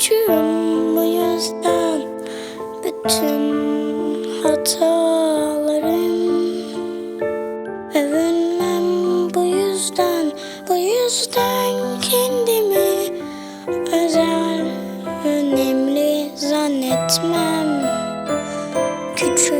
Küçüğüm bu yüzden. Bütün hatalarım Övünmem bu yüzden, bu yüzden kendimi özel, önemli zannetmem. Küçüğüm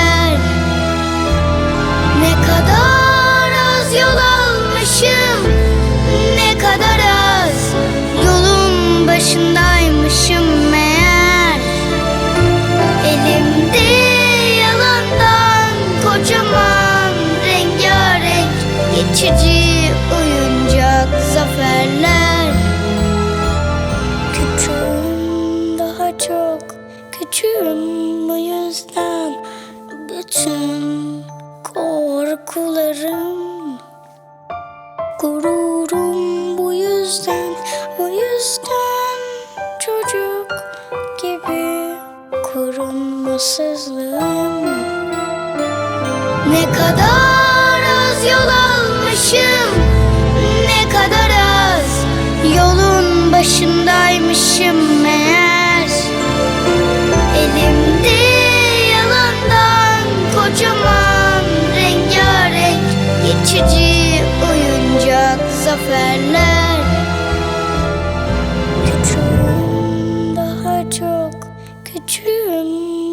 geçici oyuncak zaferler. Küçüğüm daha çok küçüğüm bu yüzden bütün korkularım gururum bu yüzden bu yüzden çocuk gibi korunmasızlığım ne kadar az yol yaşım ne kadar az Yolun başındaymışım meğer. Elimde yalandan kocaman rengarenk Geçici oyuncak zaferler. Küçüğüm daha çok küçüğüm.